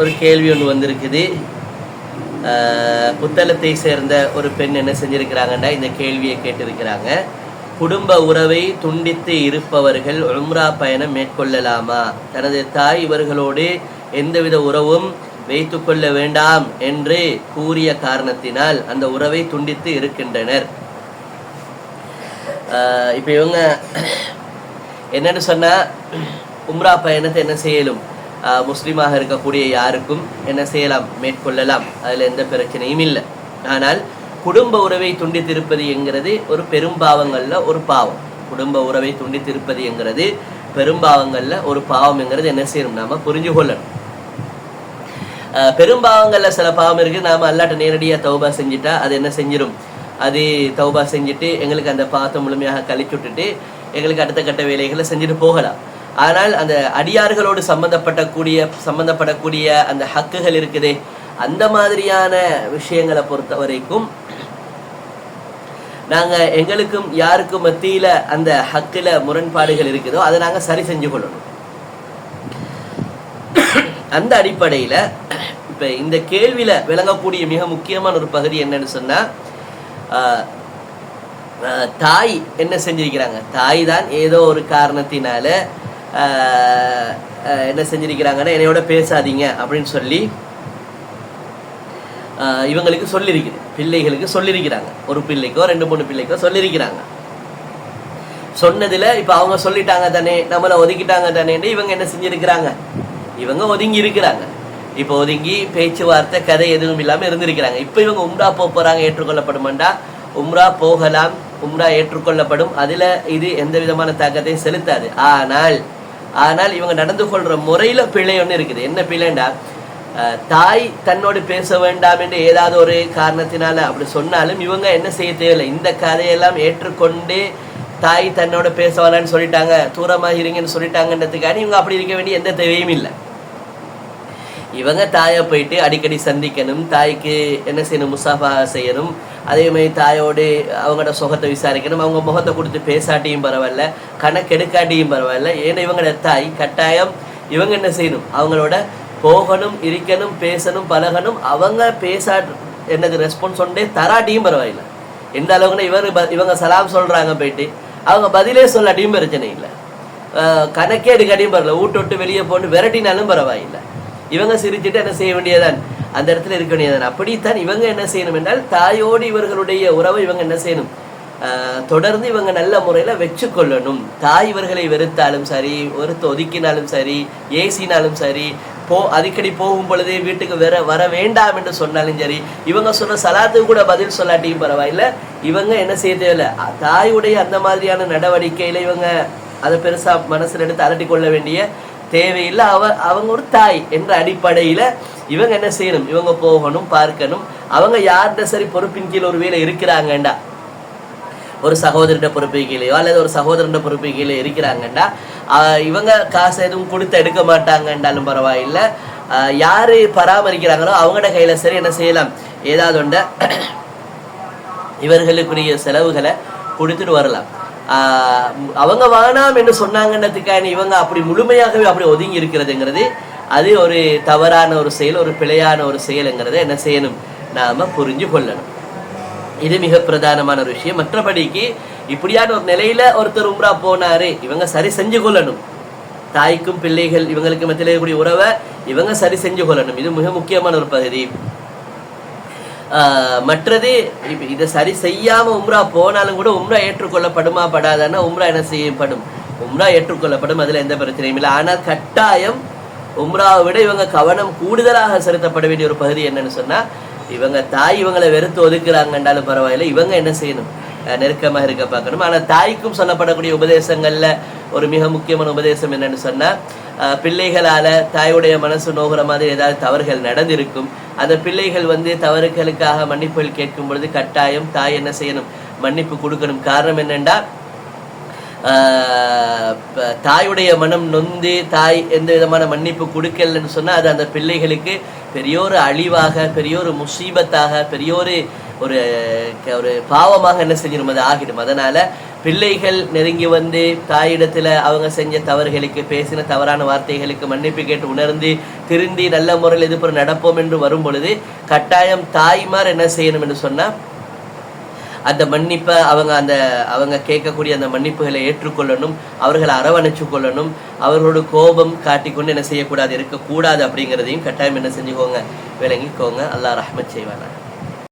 ஒரு கேள்வி ஒன்று வந்திருக்குது. புத்தளத்தை சேர்ந்த ஒரு பெண் என்ன செஞ்சிருக்கிறாங்கன்னா இந்த கேள்வியை கேட்டிருக்கிறாங்க. குடும்ப உறவை துண்டித்து இருப்பவர்கள் உம்ரா பயணம் மேற்கொள்ளலாமா? தனது தாய் இவர்களோடு எந்தவித உறவும் வைத்துக்கொள்ள வேண்டாம் என்று கூறிய காரணத்தினால் அந்த உறவை துண்டித்து இருக்கின்றனர். இப்போ இவங்க என்னன்னு சொன்னா உம்ரா பயணத்தை என்ன செய்யலும்? முஸ்லீமாக இருக்கக்கூடிய யாருக்கும் என்ன செய்யலாம்? மேற்கொள்ளலாம். அதுல எந்த பிரச்சனையும் இல்லை. ஆனால் குடும்ப உறவை துண்டித்திருப்பது என்கிறது ஒரு பெரும்பாவங்களில் ஒரு பாவம். குடும்ப உறவை துண்டித்திருப்பது என்கிறது பெரும்பாவங்கள்ல ஒரு பாவம் என்கிறது என்ன செய்யணும்? நாம புரிஞ்சு கொள்ளணும். ஆஹ் பெரும்பாவங்கள்ல சில பாவம் இருக்கு. நாம அல்லாட்ட நேரடியா தௌபா செஞ்சுட்டா அது என்ன செஞ்சிடும் அது தௌபா செஞ்சுட்டு எங்களுக்கு அந்த பாவத்தை முழுமையாக கழிச்சு விட்டுட்டு எங்களுக்கு அடுத்த கட்ட வேலைகளை செஞ்சுட்டு போகலாம். ஆனால் அந்த அடியார்களோடு சம்பந்தப்பட்டக்கூடிய சம்பந்தப்படக்கூடிய அந்த ஹக்குகள் இருக்குதே அந்த மாதிரியான விஷயங்களை பொறுத்த வரைக்கும் நாங்கள் எங்களுக்கும் யாருக்கும் மத்தியில் அந்த ஹக்குல முரண்பாடுகள் இருக்குதோ அதை நாங்கள் சரி செஞ்சு கொள்ளணும். அந்த அடிப்படையில் இப்போ இந்த கேள்வியில் விளங்கக்கூடிய மிக முக்கியமான ஒரு பகுதி என்னன்னு சொன்னால் தாய் என்ன செஞ்சிருக்கிறாங்க? தாய் தான் ஏதோ ஒரு காரணத்தினால என்ன செஞ்சிருக்கிறாங்கன்னா என்னையோட பேசாதீங்க அப்படின்னு சொல்லி இவங்களுக்கு சொல்லியிருக்குது பிள்ளைகளுக்கு சொல்லியிருக்கிறாங்க ஒரு பிள்ளைக்கோ ரெண்டு மூணு பிள்ளைக்கோ சொல்லியிருக்கிறாங்க சொன்னதுல இப்ப அவங்க சொல்லிட்டாங்க தானே நம்மள ஒதுக்கிட்டாங்க தானேன்னு இவங்க என்ன செஞ்சிருக்கிறாங்க? இவங்க ஒதுங்கி இருக்கிறாங்க. இப்ப ஒதுங்கி பேச்சுவார்த்தை கதை எதுவும் இல்லாம இருந்திருக்கிறாங்க. இப்ப இவங்க உம்ரா போக போறாங்க ஏற்றுக்கொள்ளப்படுமாண்டா? உம்ரா போகலாம் உம்ரா ஏற்றுக்கொள்ளப்படும். அதுல இது எந்த விதமான தாக்கத்தையும் செலுத்தாது. ஆனால் ஆனால் இவங்க நடந்து கொள்ற முறையில பிழை ஒன்று இருக்குது. என்ன பிழைண்டா? தாய் தன்னோடு பேச வேண்டாம் என்று ஏதாவது ஒரு காரணத்தினால அப்படி சொன்னாலும் இவங்க என்ன செய்ய தேவையில்லை. இந்த கதையெல்லாம் ஏற்றுக்கொண்டு தாய் தன்னோட பேச வேணாம்னு சொல்லிட்டாங்க. தூரமாக இருங்கன்னு சொல்லிட்டாங்கன்றதுக்காக இவங்க அப்படி இருக்க வேண்டிய எந்த தேவையும் இல்லை. இவங்க தாயை போயிட்டு அடிக்கடி சந்திக்கணும் தாய்க்கு என்ன செய்யணும் முசாஃபா செய்யணும். அதே மாதிரி தாயோடு அவங்களோட சுகத்தை விசாரிக்கணும். அவங்க முகத்தை கொடுத்து பேசாட்டியும் பரவாயில்ல கணக்கெடுக்காட்டியும் பரவாயில்ல. ஏன்னா இவங்களோட தாய் கட்டாயம் இவங்க என்ன செய்யணும்? அவங்களோட போகணும் இருக்கணும் பேசணும் பழகணும். அவங்க பேசா என்னது ரெஸ்பான்ஸ் ஒன்றே தராட்டியும் பரவாயில்ல. எந்த அளவுக்குன்னா இவர் ப- இவங்க சலாம் சொல்கிறாங்க போயிட்டு அவங்க பதிலே சொல்லாட்டியும் பிரச்சனை இல்லை. கணக்கே எடுக்காட்டியும் பரவாயில்ல. வீட்டு விட்டு வெளியே போட்டு விரட்டினாலும் பரவாயில்லை. இவங்க சிரிச்சுட்டு என்ன செய்ய வேண்டியதான் அந்த இடத்துல இருக்க வேண்டியதான் அப்படித்தான் இவங்க என்ன செய்யணும் என்றால் தாயோடு இவர்களுடைய உறவை இவங்க என்ன செய்யணும்? தொடர்ந்து இவங்க நல்ல முறையில் வச்சு கொள்ளணும் தாய் இவர்களை வெறுத்தாலும் சரி ஒருத்த ஒதுக்கினாலும் சரி ஏசினாலும் சரி போ அடிக்கடி போகும் பொழுது வீட்டுக்கு வர வர வேண்டாம் என்று சொன்னாலும் சரி இவங்க சொன்ன சலாத்துக்கு கூட பதில் சொல்லாட்டியும் பரவாயில்ல. இவங்க என்ன செய்ய தேவையில்லை? தாயுடைய அந்த மாதிரியான நடவடிக்கையில் இவங்க அதை பெருசாக மனசில் எடுத்து அலட்டி கொள்ள வேண்டிய தேவையில்லை. அவ அவங்க ஒரு தாய் என்ற அடிப்படையில இவங்க என்ன செய்யணும்? இவங்க போகணும் பார்க்கணும். அவங்க யார்கிட்ட சரி பொறுப்பின் கீழ் ஒரு வேலை இருக்கிறாங்கண்டா? ஒரு சகோதரிட பொறுப்பு கீழேயோ அல்லது ஒரு சகோதரன் பொறுப்பு கீழே இருக்கிறாங்கண்டா? ஆஹ் இவங்க காசு எதுவும் கொடுத்து எடுக்க மாட்டாங்கண்டாலும் பரவாயில்ல. ஆஹ் யாரு பராமரிக்கிறாங்களோ அவங்களோட கையில சரி என்ன செய்யலாம்? ஏதாவது ஒண்ட இவர்களுக்குரிய செலவுகளை கொடுத்துட்டு வரலாம். அவங்க வேணாம் என்று சொன்னாங்கன்றதுக்கான இவங்க அப்படி முழுமையாகவே அப்படி ஒதுங்கி இருக்கிறதுங்கிறது அது ஒரு தவறான ஒரு செயல் ஒரு பிழையான ஒரு செயலுங்கிறத என்ன செய்யணும்? நாம புரிஞ்சு கொள்ளணும். இது மிக பிரதானமான ஒரு விஷயம். மற்றபடிக்கு இப்படியான ஒரு நிலையில ஒருத்தர் உம்ரா போனாரு இவங்க சரி செஞ்சு கொள்ளணும். தாய்க்கும் பிள்ளைகள் இவங்களுக்கு மத்தியில் இருக்கக்கூடிய உறவை இவங்க சரி செஞ்சு கொள்ளணும். இது மிக முக்கியமான ஒரு பகுதி. மற்றது இதை சரி செய்யாம உம்ரா போனாலும் கூட உம்ரா ஏற்றுக்கொள்ளப்படுமா படாதான்னா உம்ரா என்ன செய்யப்படும் உம்ரா ஏற்றுக்கொள்ளப்படும் அதுல எந்த பிரச்சனையும் இல்லை. ஆனால் கட்டாயம் உம்ராவை விட இவங்க கவனம் கூடுதலாக செலுத்தப்பட வேண்டிய ஒரு பகுதி என்னன்னு சொன்னா இவங்க தாய் இவங்களை வெறுத்து ஒதுக்குறாங்கன்றாலும் பரவாயில்லை. இவங்க என்ன செய்யணும்? அஹ் நெருக்கமாக இருக்க பார்க்கணும். ஆனா தாய்க்கும் சொல்லப்படக்கூடிய உபதேசங்கள்ல ஒரு மிக முக்கியமான உபதேசம் என்னன்னு சொன்னா பிள்ளைகளால தாயுடைய மனசு நோகிற மாதிரி ஏதாவது தவறுகள் நடந்திருக்கும். அந்த பிள்ளைகள் வந்து தவறுகளுக்காக மன்னிப்புகள் கேட்கும் பொழுது கட்டாயம் தாய் என்ன செய்யணும்? மன்னிப்பு கொடுக்கணும். காரணம் என்னென்னா ஆஹ் தாயுடைய மனம் நொந்து தாய் எந்த விதமான மன்னிப்பு கொடுக்கலன்னு சொன்னா அது அந்த பிள்ளைகளுக்கு பெரியோரு அழிவாக பெரியோரு முசீபத்தாக பெரியோரு ஒரு ஒரு பாவமாக என்ன செஞ்சிடும் அது ஆகிடும். அதனால பிள்ளைகள் நெருங்கி வந்து தாயிடத்துல அவங்க செஞ்ச தவறுகளுக்கு பேசின தவறான வார்த்தைகளுக்கு மன்னிப்பு கேட்டு உணர்ந்து திருந்தி நல்ல முறையில் இது நடப்போம் என்று வரும் பொழுது கட்டாயம் தாய்மார் என்ன செய்யணும் என்று சொன்னா அந்த மன்னிப்பை அவங்க அந்த அவங்க கேட்கக்கூடிய அந்த மன்னிப்புகளை ஏற்றுக்கொள்ளணும் அவர்களை அரவணைச்சு கொள்ளணும் அவர்களோட கோபம் காட்டிக்கொண்டு என்ன செய்யக்கூடாது இருக்கக்கூடாது அப்படிங்கிறதையும் கட்டாயம் என்ன செஞ்சுக்கோங்க விளங்கிக்கோங்க. அல்லாஹ் ரஹ்மத் செய்வானா